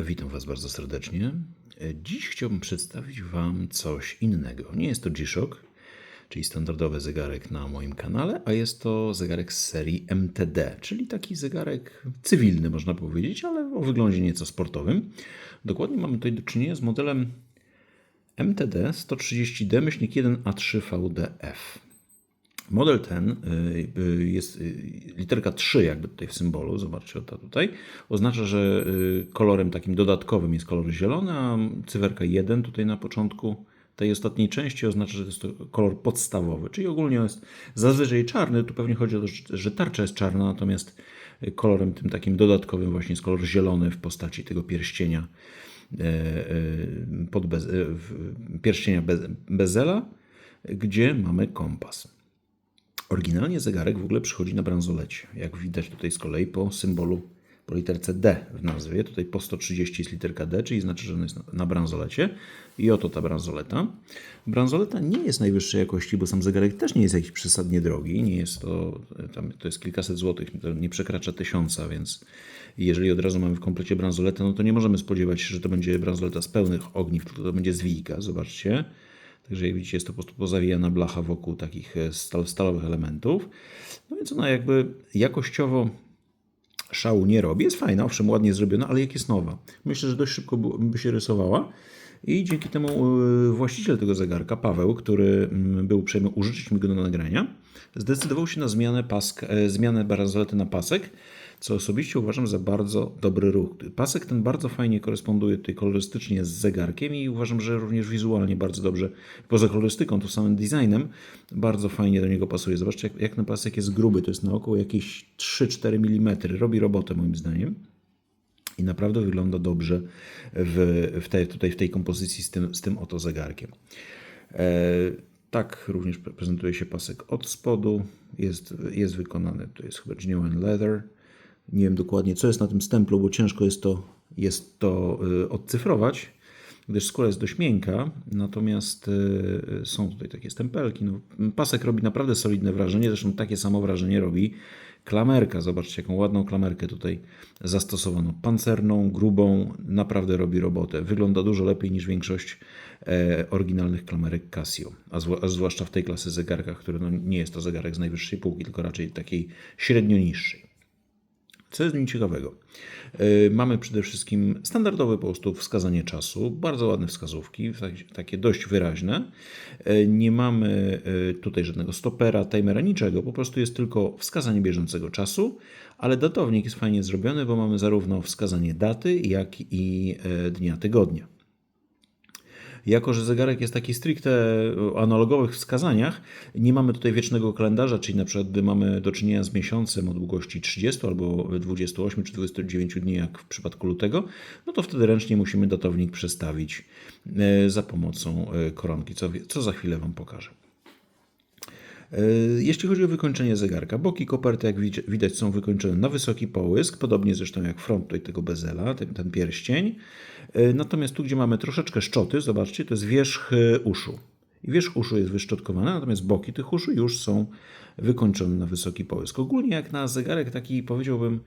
Witam Was bardzo serdecznie. Dziś chciałbym przedstawić Wam coś innego. Nie jest to G-Shock, czyli standardowy zegarek na moim kanale, a jest to zegarek z serii MTD, czyli taki zegarek cywilny, można powiedzieć, ale o wyglądzie nieco sportowym. Dokładnie mamy tutaj do czynienia z modelem MTD 130D-1A3VDF. Model ten y, y, jest y, literka 3 jakby tutaj w symbolu, zobaczcie to tutaj, oznacza, że kolorem takim dodatkowym jest kolor zielony, a cyferka 1 tutaj na początku tej ostatniej części oznacza, że to jest to kolor podstawowy, czyli ogólnie jest zazwyczaj czarny, tu pewnie chodzi o to, że tarcza jest czarna, natomiast kolorem tym takim dodatkowym właśnie jest kolor zielony w postaci tego pierścienia e, e, pod bez, pierścienia bezela, gdzie mamy kompas. Oryginalnie zegarek w ogóle przychodzi na bransolecie. Jak widać tutaj z kolei po symbolu, po literce D w nazwie. Tutaj po 130 jest literka D, czyli znaczy, że on jest na bransolecie. I oto ta bransoleta. Bransoleta nie jest najwyższej jakości, bo sam zegarek też nie jest jakiś przesadnie drogi. Nie jest to, tam, to jest kilkaset złotych, to nie przekracza tysiąca, więc jeżeli od razu mamy w komplecie bransoletę, no to nie możemy spodziewać się, że to będzie bransoleta z pełnych ogniw, tylko to będzie zwijka. Zobaczcie. Także jak widzicie jest to po prostu pozawijana blacha wokół takich e, stal, stalowych elementów. No więc ona jakby jakościowo szału nie robi. Jest fajna, owszem, ładnie zrobiona, ale jak jest nowa. Myślę, że dość szybko by się rysowała. I dzięki temu e, właściciel tego zegarka, Paweł, który mm, był uprzejmy użyczyć mi go do nagrania, zdecydował się na zmianę, pask, e, zmianę bransolety na pasek, co osobiście uważam za bardzo dobry ruch. Pasek ten bardzo fajnie koresponduje tutaj kolorystycznie z zegarkiem i uważam, że również wizualnie bardzo dobrze, poza kolorystyką, to samym designem, bardzo fajnie do niego pasuje. Zobaczcie, jak, jak ten pasek jest gruby, to jest na około jakieś 3-4 mm. Robi robotę moim zdaniem. I naprawdę wygląda dobrze w, w tej, tutaj w tej kompozycji z tym, z tym oto zegarkiem. E, tak również prezentuje się pasek od spodu. Jest, jest wykonany, to jest chyba genuine leather. Nie wiem dokładnie, co jest na tym stemplu, bo ciężko jest to, jest to y, odcyfrować, gdyż skóra jest dość miękka, natomiast y, są tutaj takie stempelki. No, pasek robi naprawdę solidne wrażenie, zresztą takie samo wrażenie robi klamerka. Zobaczcie, jaką ładną klamerkę tutaj zastosowano. Pancerną, grubą, naprawdę robi robotę. Wygląda dużo lepiej niż większość e, oryginalnych klamerek Casio, a, zwłaszcza w tej klasy zegarkach, który no, nie jest to zegarek z najwyższej półki, tylko raczej takiej średnio niższej. Co jest w nim ciekawego? E, mamy przede wszystkim standardowe po prostu wskazanie czasu, bardzo ładne wskazówki, takie dość wyraźne. E, nie mamy e, tutaj żadnego stopera, timera, niczego, po prostu jest tylko wskazanie bieżącego czasu, ale datownik jest fajnie zrobiony, bo mamy zarówno wskazanie daty, jak i dnia tygodnia. Jako, że zegarek jest taki stricte analogowych wskazaniach, nie mamy tutaj wiecznego kalendarza, czyli na przykład gdy mamy do czynienia z miesiącem o długości 30 albo 28 czy 29 dni, jak w przypadku lutego, no to wtedy ręcznie musimy datownik przestawić e, za pomocą e, koronki, co, co za chwilę Wam pokażę. E, jeśli chodzi o wykończenie zegarka, boki koperty, jak widać, są wykończone na wysoki połysk, podobnie zresztą jak front tutaj tego bezela, ten, ten pierścień. E, natomiast tu, gdzie mamy troszeczkę szczoty, zobaczcie, to jest wierzch e, uszu. I wierzch uszu jest wyszczotkowany, natomiast boki tych uszu już są wykończone na wysoki połysk. Ogólnie jak na zegarek taki, powiedziałbym,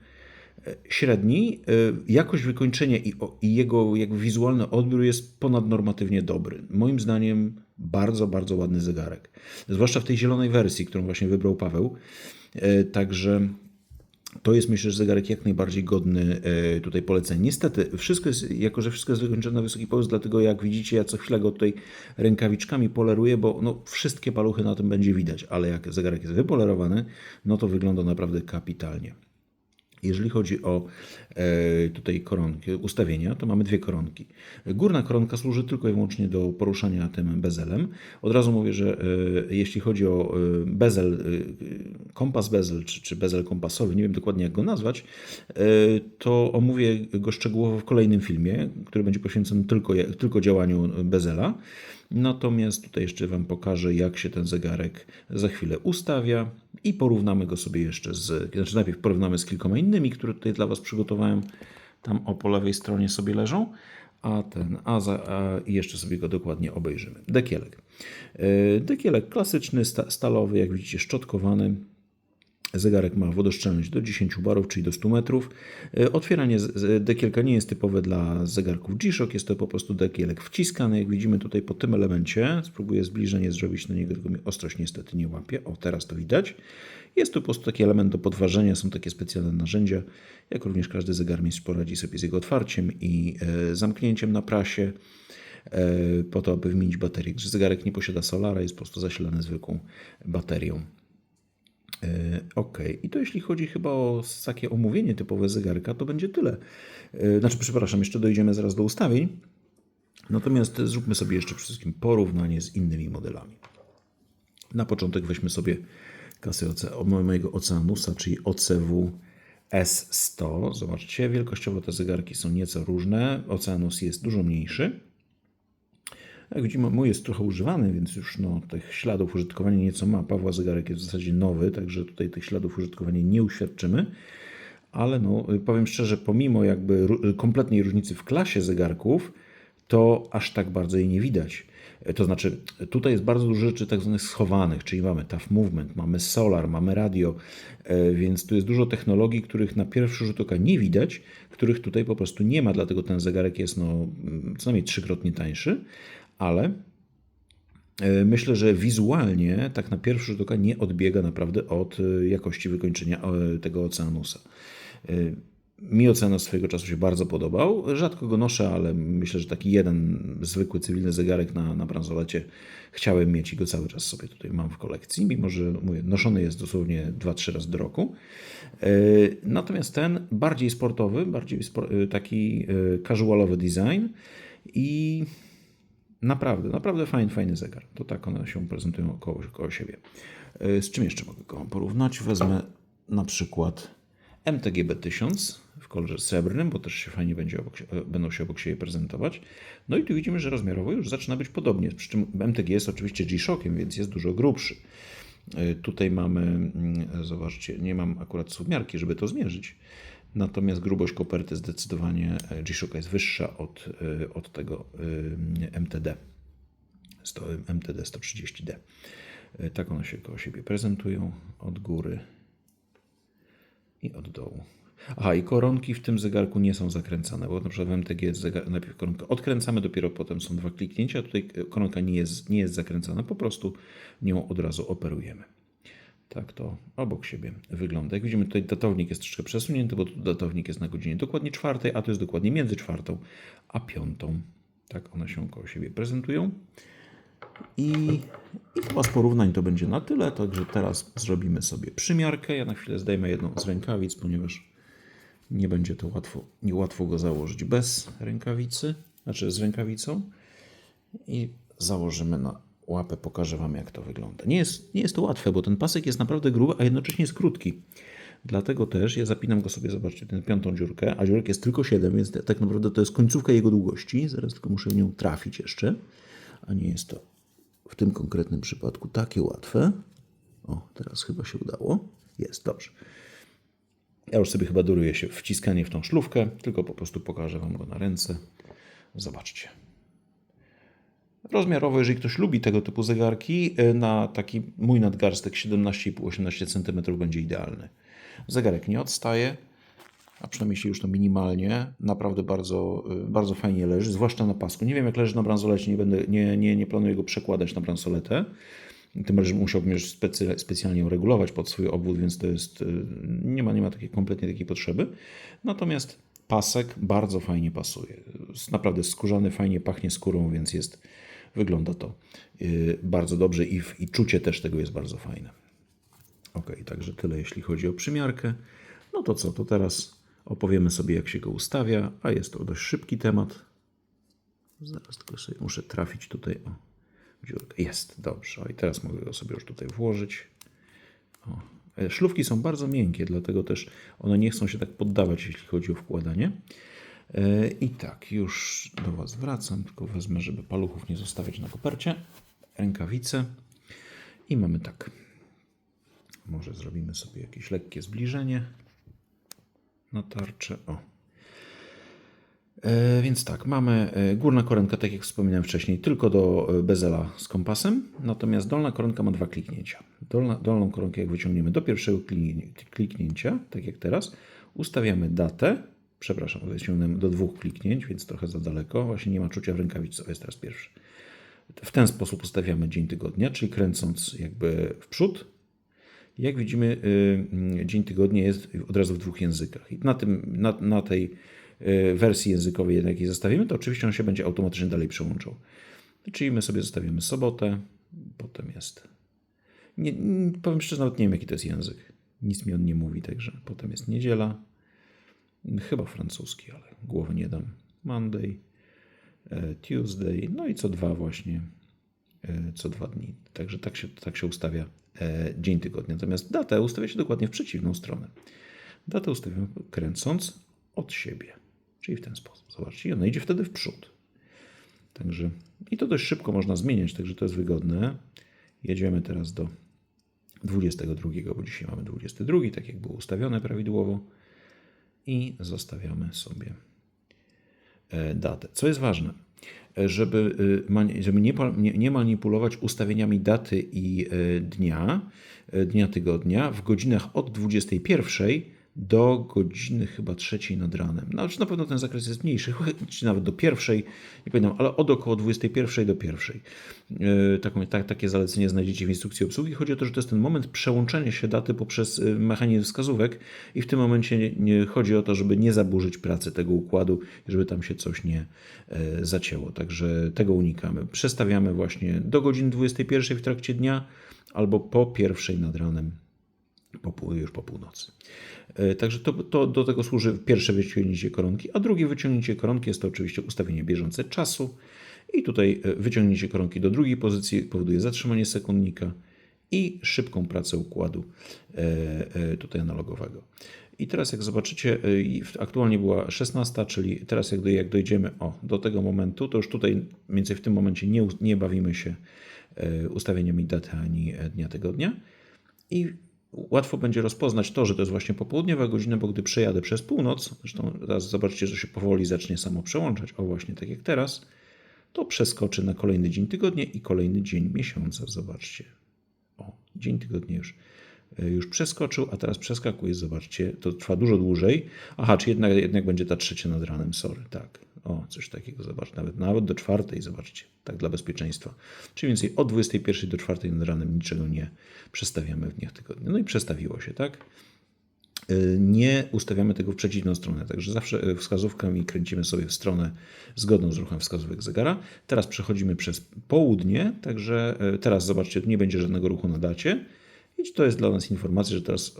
średni, jakość wykończenia i, jego jakby wizualny odbiór jest ponadnormatywnie dobry. Moim zdaniem bardzo, bardzo ładny zegarek. Zwłaszcza w tej zielonej wersji, którą właśnie wybrał Paweł. E, także to jest myślę, że zegarek jak najbardziej godny e, tutaj polecenia. Niestety, wszystko jest, jako że wszystko jest wykończone na wysoki połysk, dlatego jak widzicie, ja co chwilę go tutaj rękawiczkami poleruję, bo no, wszystkie paluchy na tym będzie widać, ale jak zegarek jest wypolerowany, no to wygląda naprawdę kapitalnie. Jeżeli chodzi o e, tutaj koronki, ustawienia, to mamy dwie koronki. Górna koronka służy tylko i wyłącznie do poruszania tym bezelem. Od razu mówię, że e, jeśli chodzi o e, bezel, kompas bezel czy, czy bezel kompasowy, nie wiem dokładnie jak go nazwać, to omówię go szczegółowo w kolejnym filmie, który będzie poświęcony tylko, tylko działaniu bezela. Natomiast tutaj jeszcze Wam pokażę, jak się ten zegarek za chwilę ustawia i porównamy go sobie jeszcze z, znaczy najpierw porównamy z kilkoma innymi, które tutaj dla Was przygotowałem. Tam o po lewej stronie sobie leżą, a ten, a, za, a jeszcze sobie go dokładnie obejrzymy. Dekielek. E, dekielek klasyczny, sta, stalowy, jak widzicie, szczotkowany. Zegarek ma wodoszczelność do 10 barów, czyli do 100 metrów. E, Otwieranie dekielka nie jest typowe dla zegarków G-Shock, jest to po prostu dekielek wciskany. Jak widzimy tutaj po tym elemencie, spróbuję zbliżenie zrobić na niego, tylko mi ostrość niestety nie łapie. O, teraz to widać. Jest to po prostu taki element do podważenia, są takie specjalne narzędzia, jak również każdy zegarmistrz poradzi sobie z jego otwarciem i e, zamknięciem na prasie e, po to, aby wymienić baterię, zegarek nie posiada solara, jest po prostu zasilany zwykłą baterią. E, Ok, i to jeśli chodzi chyba o takie omówienie typowe zegarka, to będzie tyle. E, Znaczy, przepraszam, jeszcze dojdziemy zaraz do ustawień. Natomiast zróbmy sobie jeszcze przede wszystkim porównanie z innymi modelami. Na początek weźmy sobie kasę mojego Oceanusa, czyli OCW S100. Zobaczcie, wielkościowo te zegarki są nieco różne. Oceanus jest dużo mniejszy. Jak widzimy, mój jest trochę używany, więc już no, tych śladów użytkowania nieco ma. Pawła zegarek jest w zasadzie nowy, także tutaj tych śladów użytkowania nie uświadczymy. Ale no, powiem szczerze, pomimo jakby kompletnej różnicy w klasie zegarków, to aż tak bardzo jej nie widać. To znaczy, tutaj jest bardzo dużo rzeczy tak zwanych schowanych, czyli mamy TAF Movement, mamy Solar, mamy radio, e, więc tu jest dużo technologii, których na pierwszy rzut oka nie widać, których tutaj po prostu nie ma, dlatego ten zegarek jest no, mm, co najmniej trzykrotnie tańszy, ale e, myślę, że wizualnie tak na pierwszy rzut oka nie odbiega naprawdę od e, jakości wykończenia e, tego Oceanusa. Mi Oceanus swojego czasu się bardzo podobał. Rzadko go noszę, ale myślę, że taki jeden zwykły cywilny zegarek na, na bransolecie chciałem mieć i go cały czas sobie tutaj mam w kolekcji, mimo że no mówię, noszony jest dosłownie 2-3 razy do roku. Natomiast ten bardziej sportowy, bardziej taki casualowy design i Naprawdę, naprawdę fajny, fajny zegar. To tak one się prezentują koło, koło siebie. E, Z czym jeszcze mogę go porównać? Wezmę na przykład MTG B1000 w kolorze srebrnym, bo też się fajnie będzie obok, e, będą się obok siebie prezentować. No i tu widzimy, że rozmiarowo już zaczyna być podobnie. Przy czym MTG jest oczywiście G-Shockiem, więc jest dużo grubszy. E, Tutaj mamy, mm, zobaczcie, nie mam akurat submiarki, żeby to zmierzyć. Natomiast grubość koperty zdecydowanie e, G-Shocka jest wyższa od, e, od tego MTD. MTD 130D. E, Tak one się koło siebie prezentują od góry i od dołu. Aha, i koronki w tym zegarku nie są zakręcane, bo na przykład w MTG jest zegar, najpierw koronkę odkręcamy, dopiero potem są dwa kliknięcia. Tutaj e, koronka nie jest, nie jest zakręcana, po prostu nią od razu operujemy. Tak to obok siebie wygląda. Jak widzimy, tutaj datownik jest troszkę przesunięty, bo datownik jest na godzinie dokładnie czwartej, a to jest dokładnie między czwartą a piątą. Tak one się koło siebie prezentują. I, I chyba z porównań to będzie na tyle, także teraz zrobimy sobie przymiarkę. Ja na chwilę zdejmę jedną z rękawic, ponieważ nie będzie to łatwo, niełatwo go założyć bez rękawicy, znaczy z rękawicą. I założymy na łapę, pokażę Wam jak to wygląda. Nie jest, nie jest to łatwe, bo ten pasek jest naprawdę gruby, a jednocześnie jest krótki. Dlatego też ja zapinam go sobie, zobaczcie, tę piątą dziurkę, a dziurek jest tylko 7, więc tak naprawdę to jest końcówka jego długości. Zaraz tylko muszę w nią trafić jeszcze, a nie jest to w tym konkretnym przypadku takie łatwe. O, teraz chyba się udało. Jest, dobrze. Ja już sobie chyba duruję się wciskanie w tą szlówkę, tylko po prostu pokażę Wam go na ręce. Zobaczcie. Rozmiarowo, jeżeli ktoś lubi tego typu zegarki, y, na taki mój nadgarstek 17,5-18 cm będzie idealny. Zegarek nie odstaje, a przynajmniej jeśli już to minimalnie, naprawdę bardzo, y, bardzo fajnie leży, zwłaszcza na pasku. Nie wiem jak leży na bransolecie, nie, będę, nie, nie, nie planuję go przekładać na bransoletę. Tym bardziej, musiałbym już specy, specjalnie regulować pod swój obwód, więc to jest, y, nie ma, nie ma takiej, kompletnie takiej potrzeby. Natomiast pasek bardzo fajnie pasuje. Naprawdę skórzany, fajnie pachnie skórą, więc jest, wygląda to y, bardzo dobrze i, i czucie też tego jest bardzo fajne. Ok, także tyle jeśli chodzi o przymiarkę. No to co, to teraz opowiemy sobie jak się go ustawia, a jest to dość szybki temat. Zaraz tylko sobie muszę trafić tutaj o dziurkę. Jest, dobrze. O, I teraz mogę go sobie już tutaj włożyć. O. e, Szlówki są bardzo miękkie, dlatego też one nie chcą się tak poddawać, jeśli chodzi o wkładanie. E, I tak, już do Was wracam, tylko wezmę, żeby paluchów nie zostawiać na kopercie. Rękawice. I mamy tak. Może zrobimy sobie jakieś lekkie zbliżenie na tarczę. O. E, Więc tak, mamy e, górna koronka, tak jak wspominałem wcześniej, tylko do bezela z kompasem, natomiast dolna koronka ma dwa kliknięcia. Dolna, dolną koronkę jak wyciągniemy do pierwszego kliknięcia, tak jak teraz, ustawiamy datę, przepraszam, wyciągnąłem do dwóch kliknięć, więc trochę za daleko, właśnie nie ma czucia w rękawicy, o jest teraz pierwszy. W ten sposób ustawiamy dzień tygodnia, czyli kręcąc jakby w przód, jak widzimy, y, y, dzień tygodnia jest od razu w dwóch językach. I na, tym, na, na tej y, wersji językowej, jakiej zostawimy, to oczywiście on się będzie automatycznie dalej przełączał. Czyli my sobie zostawimy sobotę, potem jest. Nie, nie, powiem szczerze, nawet nie wiem, jaki to jest język. Nic mi on nie mówi, także potem jest niedziela. Chyba francuski, ale głowy nie dam. Monday, e, Tuesday, no i co dwa właśnie e, co dwa dni. Także tak się, tak się ustawia e, dzień tygodnia. Natomiast datę ustawia się dokładnie w przeciwną stronę. Datę ustawiamy kręcąc od siebie, czyli w ten sposób. Zobaczcie, ona idzie wtedy w przód. Także i to dość szybko można zmieniać, także to jest wygodne. Jedziemy teraz do 22, bo dzisiaj mamy 22, tak jak było ustawione prawidłowo. I zostawiamy sobie e, datę. Co jest ważne, e, żeby, e, żeby nie, nie, manipulować ustawieniami daty i dnia, dnia tygodnia w godzinach od 21 do godziny chyba trzeciej nad ranem. No, czy na pewno ten zakres jest mniejszy, czy nawet do pierwszej, nie pamiętam, ale od około 21 do pierwszej. E, Taką, tak, takie zalecenie znajdziecie w instrukcji obsługi. Chodzi o to, że to jest ten moment przełączenia się daty poprzez e, mechanizm wskazówek i w tym momencie nie, nie chodzi o to, żeby nie zaburzyć pracy tego układu, żeby tam się coś nie e, zacięło. Także tego unikamy. Przestawiamy właśnie do godziny 21 w trakcie dnia albo po pierwszej nad ranem po, już po północy. E, Także to, to do tego służy pierwsze wyciągnięcie koronki, a drugie wyciągnięcie koronki jest to oczywiście ustawienie bieżące czasu. I tutaj e, wyciągnięcie koronki do drugiej pozycji powoduje zatrzymanie sekundnika i szybką pracę układu e, tutaj analogowego. I teraz jak zobaczycie, aktualnie była 16, czyli teraz jak, jak dojdziemy o, do tego momentu, to już tutaj mniej więcej w tym momencie nie, nie bawimy się ustawieniami daty ani dnia tygodnia. I łatwo będzie rozpoznać to, że to jest właśnie popołudniowa godzina, bo gdy przejadę przez północ, zresztą teraz zobaczcie, że się powoli zacznie samo przełączać, o właśnie tak jak teraz, to przeskoczy na kolejny dzień tygodnia i kolejny dzień miesiąca. Zobaczcie. O, dzień tygodnia już, e, już przeskoczył, a teraz przeskakuje, zobaczcie, to trwa dużo dłużej. Aha, czy jednak, jednak będzie ta trzecia nad ranem, sorry, tak. O, coś takiego, zobacz, nawet, nawet do czwartej, zobaczcie, tak dla bezpieczeństwa. Czyli więcej od 21 do 4 nad ranem niczego nie przestawiamy w dniach tygodnia. No i przestawiło się, tak? Y, Nie ustawiamy tego w przeciwną stronę, także zawsze y, wskazówkami kręcimy sobie w stronę zgodną z ruchem wskazówek zegara. Teraz przechodzimy przez południe, także y, teraz zobaczcie, tu nie będzie żadnego ruchu na dacie. I to jest dla nas informacja, że teraz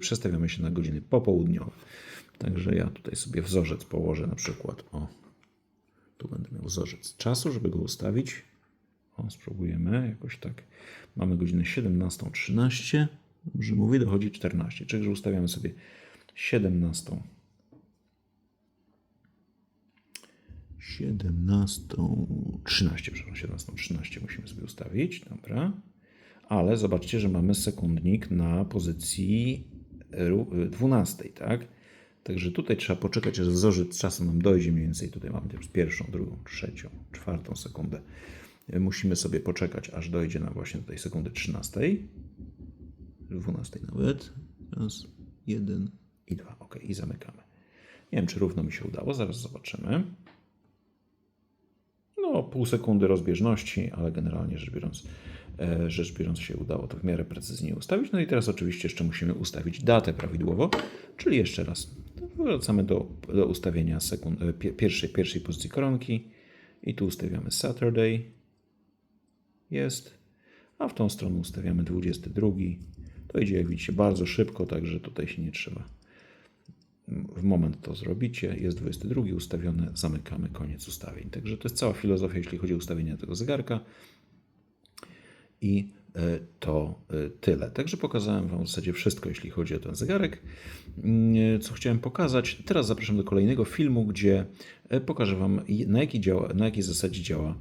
przestawiamy się na godziny popołudniowe. Także ja tutaj sobie wzorzec położę na przykład. O, tu będę miał wzorzec czasu, żeby go ustawić. O, spróbujemy jakoś tak. Mamy godzinę 17.13. Dobrze mówię, dochodzi 14. Czyli że ustawiamy sobie 17. 17.13, przepraszam, 17.13 musimy sobie ustawić, dobra. Ale zobaczcie, że mamy sekundnik na pozycji ru- 12, tak? Także tutaj trzeba poczekać, aż wzorzec czasu nam dojdzie mniej więcej. Tutaj mamy pierwszą, drugą, trzecią, czwartą sekundę. Musimy sobie poczekać, aż dojdzie nam właśnie do tej sekundy 13. 12 nawet. Raz, jeden i dwa. Ok, i zamykamy. Nie wiem, czy równo mi się udało, zaraz zobaczymy. No, pół sekundy rozbieżności, ale generalnie rzecz biorąc, e, rzecz biorąc się udało to w miarę precyzyjnie ustawić. No i teraz oczywiście jeszcze musimy ustawić datę prawidłowo, czyli jeszcze raz wracamy do, do ustawienia sekund, e, pie- pierwszej, pierwszej pozycji koronki i tu ustawiamy Saturday. Jest. A w tą stronę ustawiamy 22. To idzie, jak widzicie, bardzo szybko, także tutaj się nie trzeba. W moment to zrobicie, jest 22 ustawione, zamykamy koniec ustawień. Także to jest cała filozofia, jeśli chodzi o ustawienie tego zegarka. I to e, tyle. Także pokazałem Wam w zasadzie wszystko, jeśli chodzi o ten zegarek. Mm, Co chciałem pokazać. Teraz zapraszam do kolejnego filmu, gdzie e, pokażę Wam, na jakiej, działa, na jakiej zasadzie działa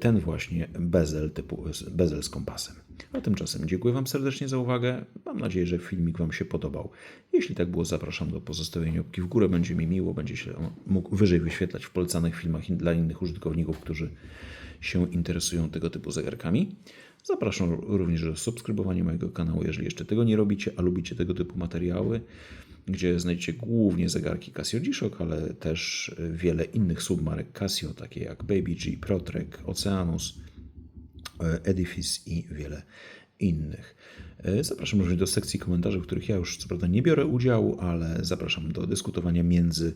ten właśnie bezel typu bezel z kompasem. A tymczasem dziękuję Wam serdecznie za uwagę. Mam nadzieję, że filmik Wam się podobał. Jeśli tak było, zapraszam do pozostawienia łapki w górę. Będzie mi miło, będzie się mógł wyżej wyświetlać w polecanych filmach dla innych użytkowników, którzy się interesują tego typu zegarkami. Zapraszam również do subskrybowania mojego kanału, jeżeli jeszcze tego nie robicie, a lubicie tego typu materiały, gdzie znajdziecie głównie zegarki Casio G-Shock, ale też wiele innych submarek Casio, takie jak Baby G, Protrek, Oceanus, Edifice i wiele innych. Zapraszam również do sekcji komentarzy, w których ja już co prawda nie biorę udziału, ale zapraszam do dyskutowania między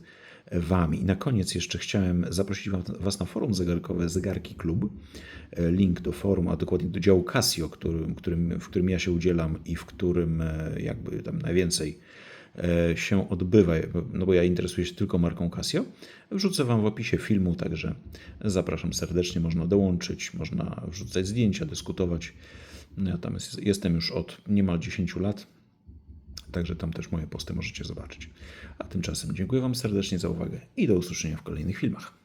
Wami. I na koniec jeszcze chciałem zaprosić Was na forum zegarkowe Zegarki Klub. Link do forum, a dokładnie do działu Casio, którym, którym, w którym ja się udzielam i w którym jakby tam najwięcej się odbywa, no bo ja interesuję się tylko marką Casio. Wrzucę Wam w opisie filmu, także zapraszam serdecznie. Można dołączyć, można wrzucać zdjęcia, dyskutować. Ja tam jest, jestem już od niemal 10 lat, także tam też moje posty możecie zobaczyć. A tymczasem dziękuję Wam serdecznie za uwagę i do usłyszenia w kolejnych filmach.